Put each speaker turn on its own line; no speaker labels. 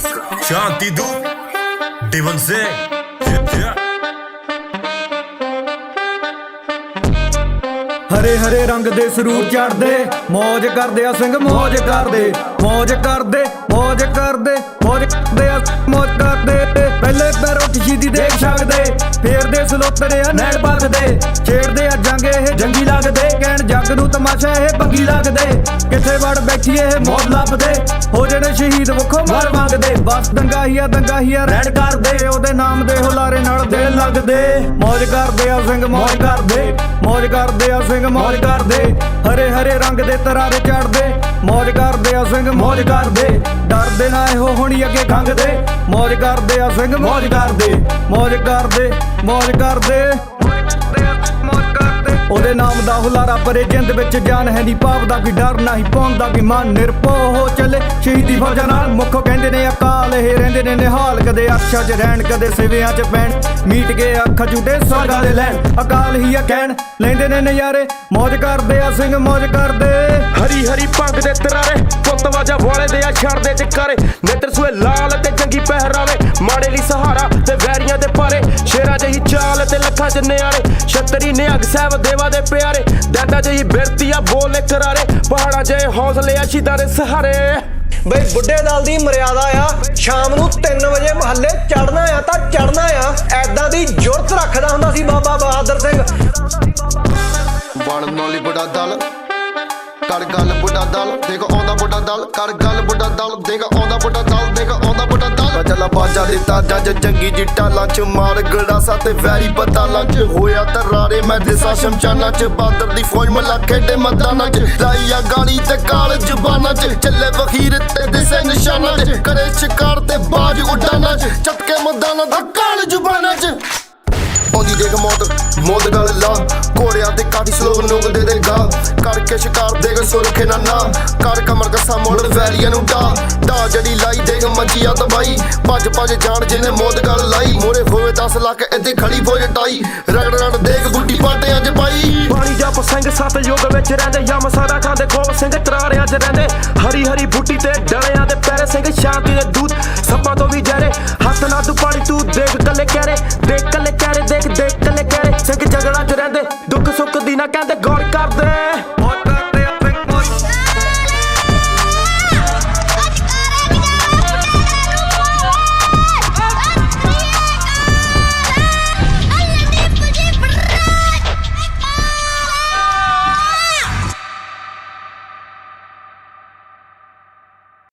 ਸ਼ਾਂਤੀ ਦੂ, ਡਿਵਨ ਸੇ
ਹਰੇ ਹਰੇ ਰੰਗ ਦੇ ਸਰੂਪ ਚੜਦੇ ਮੌਜ ਕਰਦੇ ਆ ਸਿੰਘ, ਮੌਜ ਕਰਦੇ ਮੌਜ ਕਰਦੇ ਮੌਜ ਕਰਦੇ ਮੌਜ ਕਰਦੇ ਆ, ਮੌਜ ਕਰਦੇ। ਪਹਿਲੇ ਪੈਰੋਂ ਸ਼ਹੀਦੀ ਦੇਖ ਸਕਦੇ ਫੇਰਦੇ, ਸਲੋਤਰੇ ਆ, ਨੈਣ ਪੱਕਦੇ ਛੇੜਦੇ ਆ, ਜੰਗ ਇਹ ਜੰਗੀ ਲੱਗਦੇ, ਕਹਿਣ ਜੱਗ ਨੂੰ ਤਮਾਸ਼ਾ ਇਹ ਭੰਗੀ ਲੱਗਦੇ? ਕਿੱਥੇ ਵੜ ਬੈਠੀ ਇਹ ਮੌਤ ਲੱਭਦੇ? ਹੋ ਜਣੇ ਸ਼ਹੀਦ ਮੁਖੋਂ ਮਰ ਮੰਗਦੇ। ਬਸ ਦੰਗਾ ਹੀ ਰੈਡ ਕਰਦੇ। ਉਹਦੇ ਨਾਮ ਦੇ ਹੁਲਾਰੇ ਨਾਲ ਦਿਲ ਲੱਗਦੇ। ਮੌਜ ਕਰਦੇ ਆ, ਸਿੰਘ ਮੌਜ ਕਰਦੇ। ਮੌਜ ਕਰਦੇ ਆ, ਸਿੰਘ ਮੌਜ ਕਰਦੇ। ਹਰੇ ਹਰੇ ਰੰਗ ਦੇ ਤਰਾਰੇ ਚੜਦੇ ਮੌਜ ਕਰਦੇ ਆ, ਸਿੰਘ ਮੌਜ ਕਰਦੇ। ਡਰਦੇ ਨਾ ਇਹੋ ਹੁਣੀ ਅੱਗੇ ਖੰਗਦੇ। ਮੌਜ ਕਰਦੇ ਆ, ਸਿੰਘ ਮੌਜ ਕਰਦੇ। ਮੌਜ ਕਰਦੇ ਮੌਜ ਕਰਦੇ। ਮੌਜ ਨਾਮ ਦਾ ਹੁਲਾਰਾ ਪਰੇ ਜਿੰਦ ਵਿੱਚ ਜਾਨ ਹੈ ਨਹੀਂ ਪਾਪ ਦਾ ਕੋਈ ਡਰ ਨਹੀਂ ਪਾਉਂਦਾ ਕਿ ਮਨ ਨਿਰਭਉ ਹੋ ਚੱਲੇ। ਸ਼ਹੀਦੀ ਫੌਜਾਂ ਨਾਲ ਮੁੱਖੋਂ ਕਹਿੰਦੇ ਨੇ ਅਕਾਲ, ਇਹ ਰਹਿੰਦੇ ਨੇ ਨਿਹਾਲ। ਕਦੇ ਅਰਸ਼ਾਂ 'ਚ ਰਹਿਣ, ਕਦੇ ਸਿਵਿਆਂ 'ਚ ਪੈਣ। ਮੀਟ ਕੇ ਅੱਖ ਝੂਟੇ ਸਵਰਗਾਂ ਦੇ ਲੈਣ। ਅਕਾਲ ਹੀ ਆ ਕਹਿਣ, ਲੈਂਦੇ ਨੇ ਨਜ਼ਾਰੇ। ਮौज ਕਰਦੇ ਆ, ਸਿੰਘ ਮौज ਕਰਦੇ।
ਹਰੀ ਹਰੀ ਭੰਗ ਦੇ ਤਰਾਰੇ, ਪੁੱਤ ਵਾਜਾ ਵਾਲੇ ਦੇ ਆ ਛੜਦੇ ਚਕਾਰੇ। ਨੇਤਰ ਸੂਏ ਲਾਲ ਤੇ ਚੰਗੀ ਪਹਿਰਾਵੇ, ਮਾੜੇ ਲਈ ਸਹਾਰਾ ਤੇ ਵੈਰੀਆਂ ਦੇ ਪਾਰੇ ਸ਼ੇਰਾਂ ਜਹੀ ਤੇ ਲੱਖਾਂ ਚ ਨਿਆਰੇ ਛਤਰੀ ਨਿਹੰਗ ਸਾਹਿਬ ਦੇਵਾ ਦੇ ਪਿਆਰੇ। ਦਾਦਾ ਜਹੀ ਬਿਰਤੀ ਆ ਬੋਲੇ ਕਰਾਰੇ ਪਹਾੜਾਂ 'ਚ ਹੌਸਲੇ ਆ ਸ਼ੀਦਾਂ ਦੇ ਸਹਾਰੇ।
ਬਈ ਬੁੱਢੇ ਦਲ ਦੀ ਮਰਿਆਦਾ ਆ। ਸ਼ਾਮ ਨੂੰ 3 ਵਜੇ ਮਹੱਲੇ ਚੜਨਾ ਆ ਤਾਂ ਚੜਨਾ ਆ। ਐਦਾਂ ਦੀ ਜੁਰਤ ਰੱਖਦਾ ਹੁੰਦਾ ਸੀ ਬਾਬਾ ਬਹਾਦਰ ਸਿੰਘ।
ਬਣ ਨੋਲੀ ਬੁੱਢਾ ਦਲ ਕਰ ਗੱਲ ਬੁੱਢਾ ਦਲ। ਦੇਖ ਆਉਂਦਾ ਬੁੱਢਾ ਦਲ ਕਰ ਗੱਲ ਬੁੱਢਾ ਦਲ। ਦੇਖ ਆਉਂਦਾ ਬੁੱਢਾ ਦਲ ਦੇਖ ਆਉਂਦਾ ਬੁੱਢਾ ਦਲ ਬਾਜਾ ਦਿੱਤਾ ਜੱਜ ਜੰਗੀ ਜਿੱਟਾ ਲੰਚ ਮਾਰ ਗੜਾਸਾ ਤੇ ਵੈਰੀ ਪਤਾ ਲੰਚ ਹੋਇਆ ਤਰਾਰੇ ਮੈਂ ਦਿਸਾ ਸ਼ਮਸ਼ਾਨਾਂ ਚ ਬਾਦਰ ਦੀ ਫੌਜ ਮਲਾ ਖੇਡੇ ਮੈਦਾਨਾਂ ਚ ਲਾਈਆ ਗਾਲੀ ਤੇ ਕਾਲ ਜ਼ੁਬਾਨਾਂ ਚ ਚੱਲੇ ਵਖੀਰ ਤੇ ਦਿਸੇ ਨਿਸ਼ਾਨਾਂ ਚ ਕਰੇ ਸ਼ਿਕਾਰ ਤੇ ਬਾਜ ਉਡਾਨਾਂ ਚ ਚਟਕੇ ਮੈਦਾਨਾਂ ਦਾ ਕਾਲ ਜ਼ੁਬਾਨਾਂ ਚ ਆਉਂਦੀ ਦੇਖ ਮੌਤ ਮੌਤ ਗੱਲ ਲਾ। ਘੋੜਿਆਂ ਤੇ ਕਾਠੀ ਸਲੋਗ ਨੁੰਗ ਦੇ ਦੇ ਗਾ। ਕਰਕੇ ਸ਼ਿਕਾਰ ਦੇਖ ਸੁਰਖੇ ਨਾ ਨਾ। ਕਰ ਕਮਰ ਕਸਾ ਮੋੜ ਵੈਰੀਆਂ ਨੂੰ ਡਾ। ਡਾ ਜੜੀ ਲਾਈ ਦੇਖ ਮੰਜੀਆਂ ਦਬਾਈ ਭੱਜ ਭੱਜ ਜਾਣ ਜਿਹਨੇ ਮੌਤ ਗੱਲ ਲਾਈ। ਮੋਰੇ ਹੋਵੇ 10 ਲੱਖ ਇੱਥੇ ਖੜੀ ਫੌਜ ਟਾਈ। ਰਗੜ ਰਗੜ ਦੇਖ ਗੁੱਡੀ ਪਾਟਿਆਂ 'ਚ ਪਾਈ।
ਪਾਣੀ ਜਪ ਸਿੰਘ ਸਤ ਯੁੱਗ ਵਿੱਚ ਰਹਿੰਦੇ। ਯਮ ਸਾਰਾ ਖਾਂਦੇ ਖੋਲ ਸਿੰਘ ਤਰਾਰਿਆਂ 'ਚ ਰਹਿੰਦੇ। ਹਰੀ ਹਰੀ ਬੂਟੀ ਤੇ ਡਲਿਆਂ ਦੇ ਪੈਰੇ ਸਿੰਘ ਸ਼ਾਂਤੀ ਦੇ ਦੂਤ ਸੱਪਾਂ ਤੋਂ ਵੀ ਜਰੇ। ਹੱਥ ਨਾ ਤੂੰ ਪਾਣੀ, ਤੂੰ ਦੇਖ ਕੱਲੇ ਕਹਿਰੇ ਦੇਖ ਕੱਲੇ ਕਹਿ ਕਹਿਰੇ ਦੇਖ ਦੇਖ ਕੱਲੇ